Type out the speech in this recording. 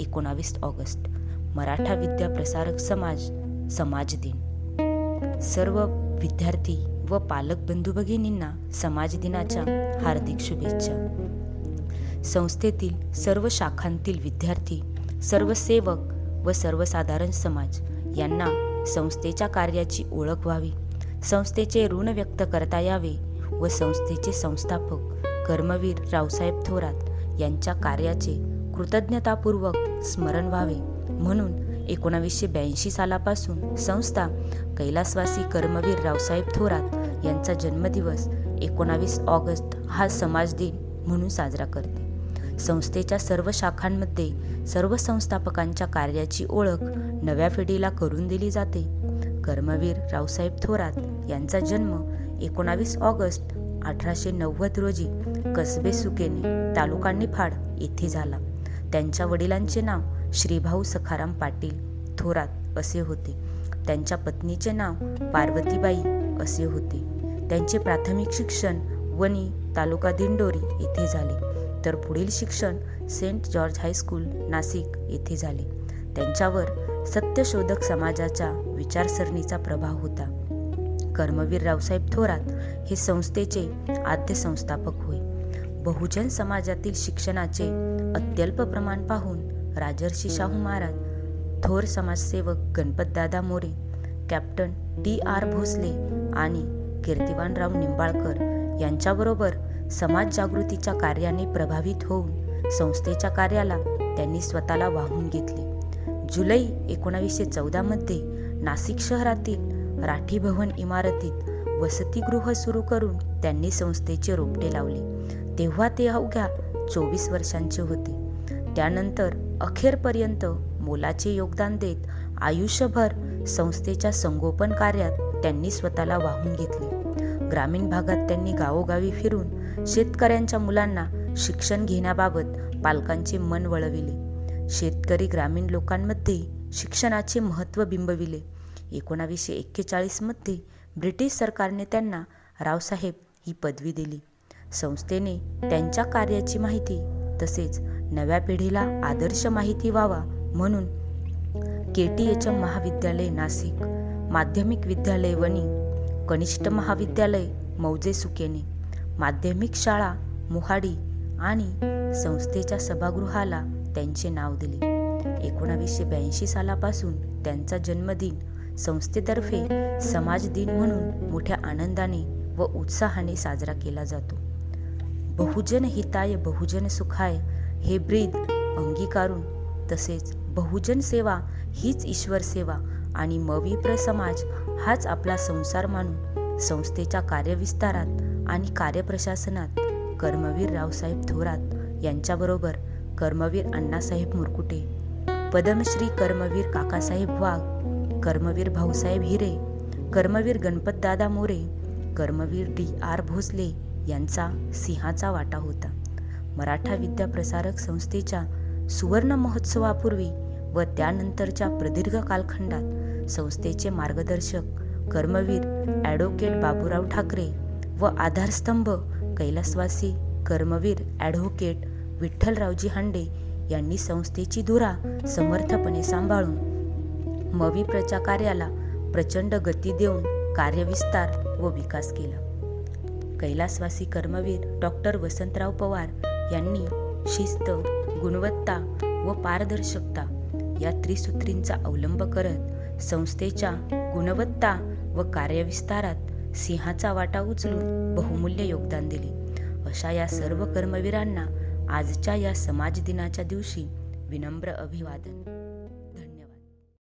एकोणावीस ऑगस्ट मराठा विद्या प्रसारक समाज समाज दिन. सर्व विद्यार्थी व पालक बंधू भगिनींना समाज दिनाच्या हार्दिक शुभेच्छा. संस्थेतील सर्व शाखांतील विद्यार्थी सर्व सेवक व सर्वसाधारण समाज यांना संस्थेच्या कार्याची ओळख व्हावी संस्थेचे ऋण व्यक्त करता यावे व संस्थेचे संस्थापक कर्मवीर रावसाहेब थोरात यांच्या कार्याचे कृतज्ञतापूर्वक स्मरण व्हावे. म्हणून एकोणावीसशे ब्याऐंशी सालापासून संस्था कैलासवासी कर्मवीर रावसाहेब थोरात यांचा जन्मदिवस एकोणावीस ऑगस्ट हा समाज दिन म्हणून साजरा करते. संस्थेच्या सर्व शाखांमध्ये सर्व संस्थापकांच्या कार्याची ओळख नव्या पिढीला करून दिली जाते. कर्मवीर रावसाहेब थोरात यांचा जन्म एकोणावीस ऑगस्ट अठराशे नव्वद रोजी कसबे सुकेने तालुका निफाड येथे झाला. त्यांच्या वडिलांचे नाव श्रीभाऊ सखाराम पाटील थोरात असे होते. त्यांच्या पत्नीचे नाव पार्वतीबाई असे होते. त्यांचे प्राथमिक शिक्षण वणी तालुका दिंडोरी येथे झाले. तर पुढील शिक्षण सेंट जॉर्ज हायस्कूल नाशिक येथे झाले. त्यांच्यावर सत्यशोधक समाजाच्या विचारसरणीचा प्रभाव होता. कर्मवीर रावसाहेब थोरात हे संस्थेचे आद्य संस्थापक होते. बहुजन समाजातील शिक्षणाचे अत्यल्प प्रमाण पाहून राजर्षी शाहू महाराज थोर समाजसेवक Ganpatdada More captain D R Bhosale आणि कीर्तिवानराव निंबाळकर यांच्याबरोबर समाज जागृतीच्या कार्याने प्रभावित होऊन संस्थेच्या कार्याला त्यांनी स्वतःला वाहून घेतले. जुलै एकोणावीसशे चौदामध्ये नाशिक शहरातील राठी भवन इमारतीत वसतिगृह सुरू करून त्यांनी संस्थेचे रोपटे लावले. तेव्हा ते अवघ्या चोवीस वर्षांचे होते. त्यानंतर अखेरपर्यंत मोलाचे योगदान देत आयुष्यभर संस्थेच्या संगोपन कार्यात त्यांनी स्वतःला वाहून घेतले. ग्रामीण भागात त्यांनी गावोगावी फिरून शेतकऱ्यांच्या मुलांना शिक्षण घेण्याबाबत पालकांचे मन वळविले. शेतकरी ग्रामीण लोकांमध्ये शिक्षणाचे महत्त्व बिंबविले. एकोणावीसशे एक्केचाळीसमध्ये ब्रिटिश सरकारने त्यांना रावसाहेब ही पदवी दिली. संस्थेने त्यांच्या कार्याची माहिती तसेच नव्या पिढीला आदर्श माहिती व्हावा म्हणून के टी एच एम महाविद्यालय नाशिक माध्यमिक विद्यालय वणी कनिष्ठ महाविद्यालय मौजे सुकेने माध्यमिक शाळा मोहाडी आणि संस्थेच्या सभागृहाला त्यांचे नाव दिले. एकोणावीसशे ब्याऐंशी सालापासून त्यांचा जन्मदिन संस्थेतर्फे समाज दिन म्हणून मोठ्या आनंदाने व उत्साहाने साजरा केला जातो. बहुजन हिताय बहुजन सुखाय हे ब्रीद अंगीकारून. तसेच बहुजन सेवा हीच ईश्वर सेवा आणि मविप्र समाज हाच आपला संसार मानून संस्थेच्या कार्यविस्तारात आणि कार्यप्रशासनात कर्मवीर रावसाहेब थोरात यांच्याबरोबर कर्मवीर अण्णासाहेब मुरकुटे पद्मश्री कर्मवीर काकासाहेब वाघ कर्मवीर भाऊसाहेब हिरे कर्मवीर गणपतदादा मोरे कर्मवीर डी आर भोसले यांचा सिंहाचा वाटा होता. मराठा विद्या प्रसारक संस्थेच्या सुवर्ण महोत्सवापूर्वी व त्यानंतरच्या प्रदीर्घ कालखंडात संस्थेचे मार्गदर्शक कर्मवीर ॲडव्होकेट बाबूराव ठाकरे व आधारस्तंभ कैलासवासी कर्मवीर ॲडव्होकेट विठ्ठलरावजी हांडे यांनी संस्थेची धुरा समर्थपणे सांभाळून मवी कार्याला प्रचंड गती देऊन कार्यविस्तार व विकास केला. कैलासवासी कर्मवीर डॉक्टर वसंतराव पवार यांनी शिस्त गुणवत्ता व पारदर्शकता या त्रिसूत्रींचा अवलंब करत संस्थेच्या गुणवत्ता व कार्यविस्तारात सिंहाचा वाटा उचलून बहुमूल्य योगदान दिले. अशा या सर्व कर्मवीरांना आजच्या या समाज दिनाच्या दिवशी विनम्र अभिवादन.